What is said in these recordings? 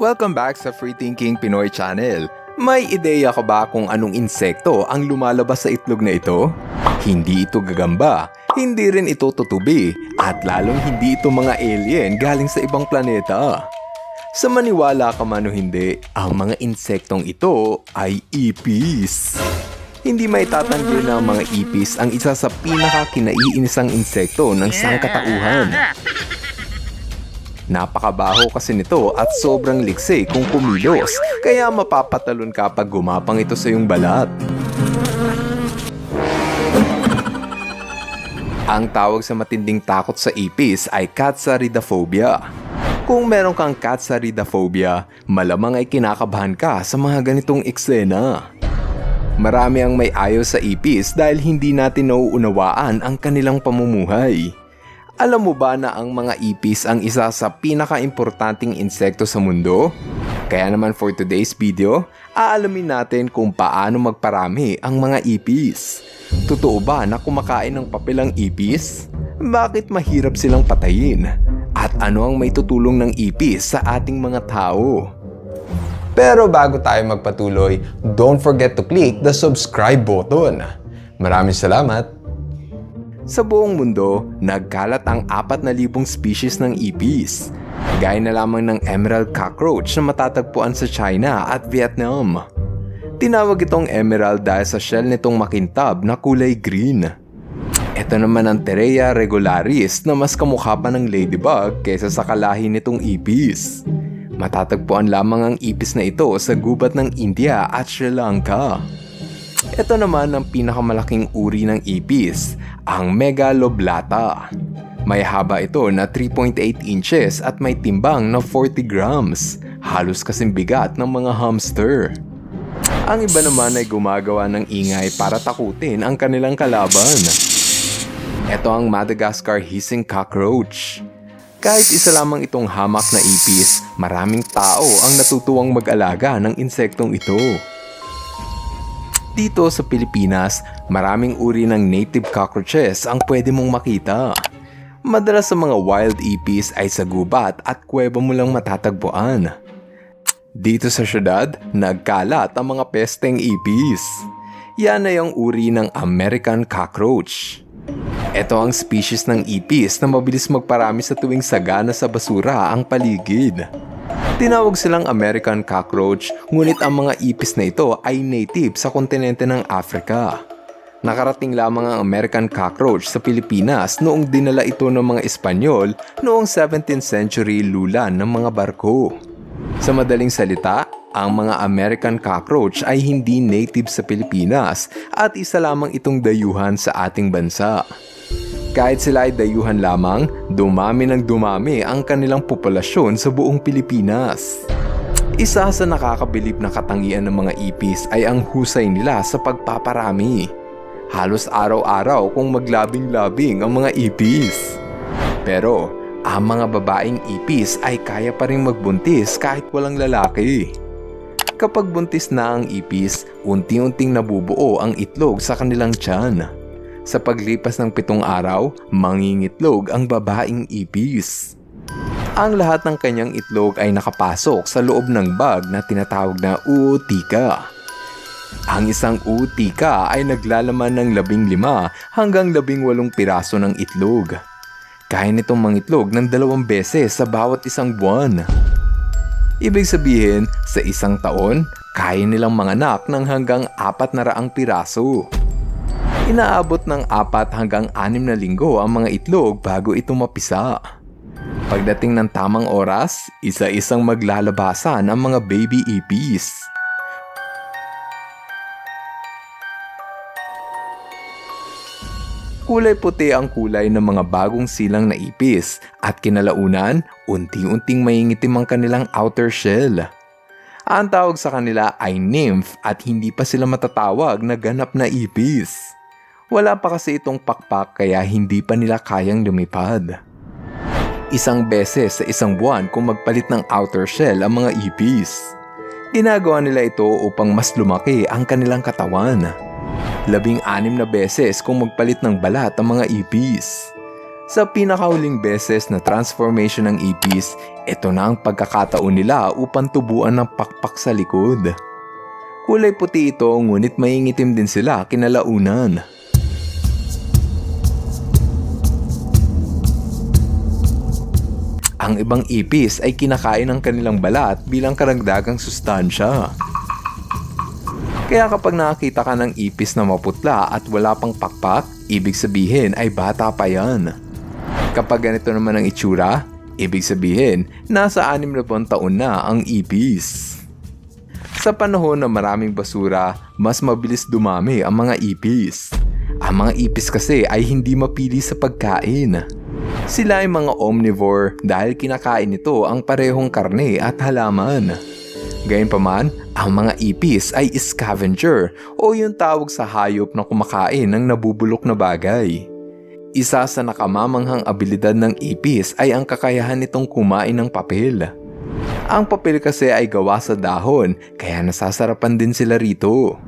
Welcome back sa Free Thinking Pinoy Channel. May ideya ka ba kung anong insekto ang lumalabas sa itlog na ito? Hindi ito gagamba, hindi rin ito tutubi, at lalong hindi ito mga alien galing sa ibang planeta. Sa maniwala ka man o hindi, ang mga insektong ito ay ipis. Hindi may tatanggi na ang mga ipis ang isa sa pinaka-kinaiinisang insekto ng sangkatauhan. Napakabaho kasi nito at sobrang liksi kung kumilos, kaya mapapatalon ka pag gumapang ito sa iyong balat. Ang tawag sa matinding takot sa ipis ay catsaridophobia. Kung meron kang catsaridophobia, malamang ay kinakabahan ka sa mga ganitong eksena. Marami ang may ayaw sa ipis dahil hindi natin nauunawaan ang kanilang pamumuhay. Alam mo ba na ang mga ipis ang isa sa pinaka-importanting insekto sa mundo? Kaya naman for today's video, aalamin natin kung paano magparami ang mga ipis. Totoo ba na kumakain ng papel ang ipis? Bakit mahirap silang patayin? At ano ang may tutulong ng ipis sa ating mga tao? Pero bago tayo magpatuloy, don't forget to click the subscribe button. Maraming salamat! Sa buong mundo, nagkalat ang 4,000 species ng ipis. Gaya na lamang ng emerald cockroach na matatagpuan sa China at Vietnam. Tinawag itong emerald dahil sa shell nitong makintab na kulay green. Ito naman ang Terea regularis na mas kamukha pa ng ladybug kaysa sa kalahi nitong ipis. Matatagpuan lamang ang ipis na ito sa gubat ng India at Sri Lanka. Ito naman ang pinakamalaking uri ng ipis, ang Megaloblata. May haba ito na 3.8 inches at may timbang na 40 grams, halos kasing bigat ng mga hamster. Ang iba naman ay gumagawa ng ingay para takutin ang kanilang kalaban. Ito ang Madagascar hissing cockroach. Kahit isa lamang itong hamak na ipis, maraming tao ang natutuwang mag-alaga ng insektong ito. Dito sa Pilipinas, maraming uri ng native cockroaches ang pwede mong makita. Madalas sa mga wild ipis ay sa gubat at kuweba mo lang matatagpuan. Dito sa syudad, nagkalat ang mga pesteng ipis. Yan ay ang uri ng American cockroach. Ito ang species ng ipis na mabilis magparami sa tuwing sagana sa basura ang paligid. Tinawag silang American cockroach, ngunit ang mga ipis na ito ay native sa kontinente ng Africa. Nakarating lamang ang American cockroach sa Pilipinas noong dinala ito ng mga Espanyol noong 17th century lulan ng mga barko. Sa madaling salita, ang mga American cockroach ay hindi native sa Pilipinas at isa lamang itong dayuhan sa ating bansa. Kahit sila ay dayuhan lamang, dumami ng dumami ang kanilang populasyon sa buong Pilipinas. Isa sa nakakabilib na katangian ng mga ipis ay ang husay nila sa pagpaparami. Halos araw-araw kung maglabing-labing ang mga ipis. Pero ang mga babaeng ipis ay kaya pa rin magbuntis kahit walang lalaki. Kapag buntis na ang ipis, unti-unting nabubuo ang itlog sa kanilang tiyan. Sa paglipas ng pitong araw, mangingitlog ang babaeng ipis. Ang lahat ng kanyang itlog ay nakapasok sa loob ng bag na tinatawag na utika. Ang isang utika ay naglalaman ng labing lima hanggang labing walong piraso ng itlog. Kaya nitong mangitlog ng dalawang beses sa bawat isang buwan. Ibig sabihin, sa isang taon, kaya nilang manganak ng hanggang apat na raang piraso. Inaabot ng apat hanggang anim na linggo ang mga itlog bago ito mapisa. Pagdating ng tamang oras, isa-isang maglalabasan ang mga baby ipis. Kulay puti ang kulay ng mga bagong silang na ipis at kinalaunan, unti-unting maingitim ang kanilang outer shell. Ang tawag sa kanila ay nymph at hindi pa sila matatawag na ganap na ipis. Wala pa kasi itong pakpak kaya hindi pa nila kayang lumipad. Isang beses sa isang buwan kung magpalit ng outer shell ang mga ipis. Ginagawa nila ito upang mas lumaki ang kanilang katawan. Labing anim na beses kung magpalit ng balat ang mga ipis. Sa pinakahuling beses na transformation ng ipis, ito na ang pagkakataon nila upang tubuan ng pakpak sa likod. Kulay puti ito ngunit maingitim din sila kinalaunan. Ang ibang ipis ay kinakain ng kanilang balat bilang karagdagang sustansya. Kaya kapag nakakita ka ng ipis na maputla at wala pang pakpak, ibig sabihin ay bata pa yan. Kapag ganito naman ang itsura, ibig sabihin nasa 6 na buwan taon na ang ipis. Sa panahon na maraming basura, mas mabilis dumami ang mga ipis. Ang mga ipis kasi ay hindi mapili sa pagkain. Sila ay mga omnivore dahil kinakain nito ang parehong karne at halaman. Gayunpaman, ang mga ipis ay scavenger o yung tawag sa hayop na kumakain ng nabubulok na bagay. Isa sa nakamamanghang abilidad ng ipis ay ang kakayahan nitong kumain ng papel. Ang papel kasi ay gawa sa dahon kaya nasasarapan din sila rito.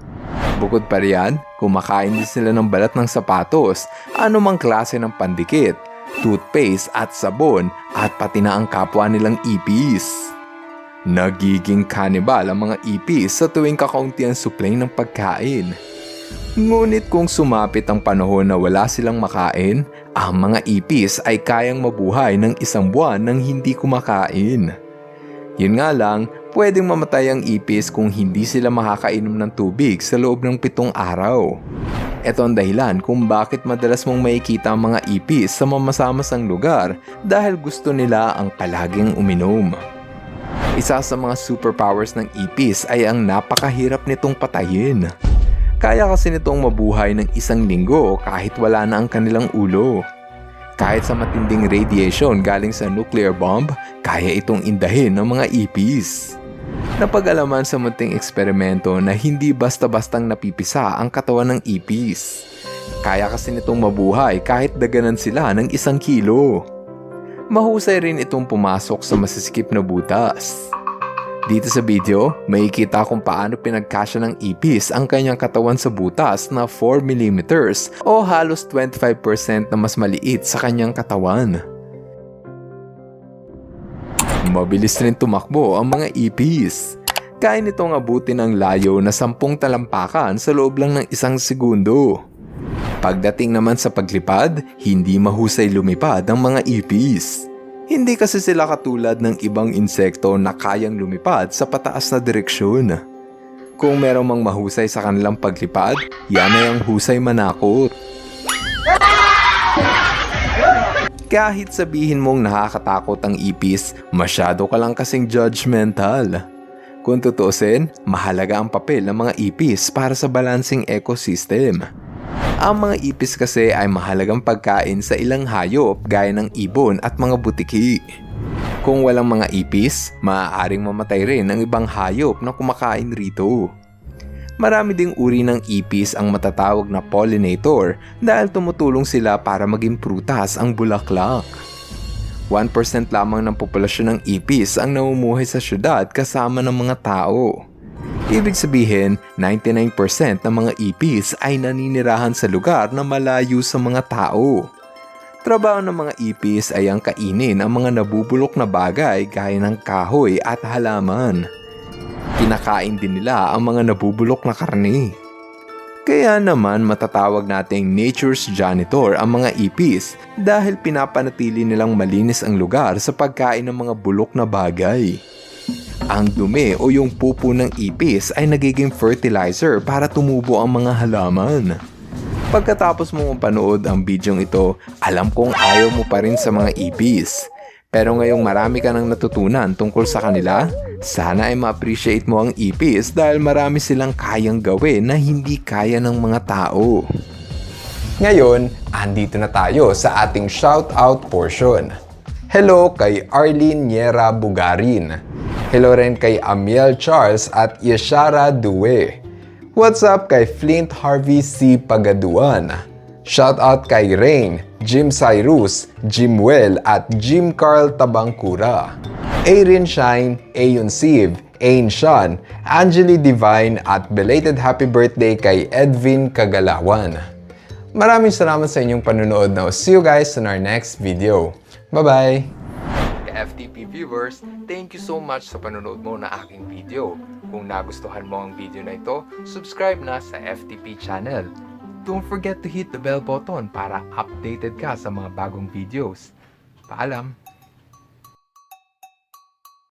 Bukod pa riyan, kumakain din sila ng balat ng sapatos, anumang klase ng pandikit, toothpaste at sabon at pati na ang kapwa nilang ipis. Nagiging cannibal ang mga ipis sa tuwing kakaunti ang supply ng pagkain. Ngunit kung sumapit ang panahon na wala silang makain, ang mga ipis ay kayang mabuhay ng isang buwan nang hindi kumakain. Yun nga lang, pwedeng mamatay ang ipis kung hindi sila makakainom ng tubig sa loob ng pitong araw. Ito ang dahilan kung bakit madalas mong makikita ang mga ipis sa mamasamasang lugar dahil gusto nila ang palaging uminom. Isa sa mga superpowers ng ipis ay ang napakahirap nitong patayin. Kaya kasi nitong mabuhay ng isang linggo kahit wala na ang kanilang ulo. Kahit sa matinding radiation galing sa nuclear bomb, kaya itong indahin ng mga ipis. Napag-alaman sa munting eksperimento na hindi basta-bastang napipisa ang katawan ng ipis. Kaya kasi nitong mabuhay kahit daganan sila ng isang kilo. Mahusay rin itong pumasok sa masisikip na butas. Dito sa video, makikita kung paano pinagkasya ng ipis ang kanyang katawan sa butas na 4mm o halos 25% na mas maliit sa kanyang katawan. Mabilis rin tumakbo ang mga ipis. Kaya nitong abutin ang layo na 10 talampakan sa loob lang ng isang segundo. Pagdating naman sa paglipad, hindi mahusay lumipad ang mga ipis. Hindi kasi sila katulad ng ibang insekto na kayang lumipad sa pataas na direksyon. Kung merong mang mahusay sa kanilang paglipad, yan ay ang husay manakot. Kahit sabihin mong nakakatakot ang ipis, masyado ka lang kasing judgmental. Kung tutusin, mahalaga ang papel ng mga ipis para sa balancing ecosystem. Ang mga ipis kasi ay mahalagang pagkain sa ilang hayop gaya ng ibon at mga butiki. Kung walang mga ipis, maaaring mamatay rin ang ibang hayop na kumakain rito. Marami ding uri ng ipis ang matatawag na pollinator dahil tumutulong sila para maging prutas ang bulaklak. 1% lamang ng populasyon ng ipis ang namumuhay sa syudad kasama ng mga tao. Ibig sabihin, 99% ng mga ipis ay naninirahan sa lugar na malayo sa mga tao. Trabaho ng mga ipis ay ang kainin ang mga nabubulok na bagay gaya ng kahoy at halaman. Kinakain din nila ang mga nabubulok na karne. Kaya naman matatawag nating nature's janitor ang mga ipis dahil pinapanatili nilang malinis ang lugar sa pagkain ng mga bulok na bagay. Ang dumi o yung pupo ng ipis ay nagiging fertilizer para tumubo ang mga halaman. Pagkatapos mo mapanood ang bidyong ito, alam kong ayaw mo pa rin sa mga ipis. Pero ngayong marami ka nang natutunan tungkol sa kanila, sana ay ma-appreciate mo ang ipis dahil marami silang kayang gawin na hindi kaya ng mga tao. Ngayon, andito na tayo sa ating shoutout portion. Hello kay Arlene Niera Bugarin. Hello rin kay Amiel Charles at Yeshara Due. What's up kay Flint Harvey C. Pagaduan. Shoutout kay Rain, Jim Cyrus, Jim Well at Jim Carl Tabangkura. Erin Shine, Ayon Siv, Ain Sean, Angeli Divine at belated happy birthday kay Edwin Kagalawan. Maraming salamat sa inyong panunood na. See you guys on our next video. Bye-bye! FTP viewers, thank you so much sa panonood mo na aking video. Kung nagustuhan mo ang video na ito, subscribe na sa FTP channel. Don't forget to hit the bell button para updated ka sa mga bagong videos. Paalam!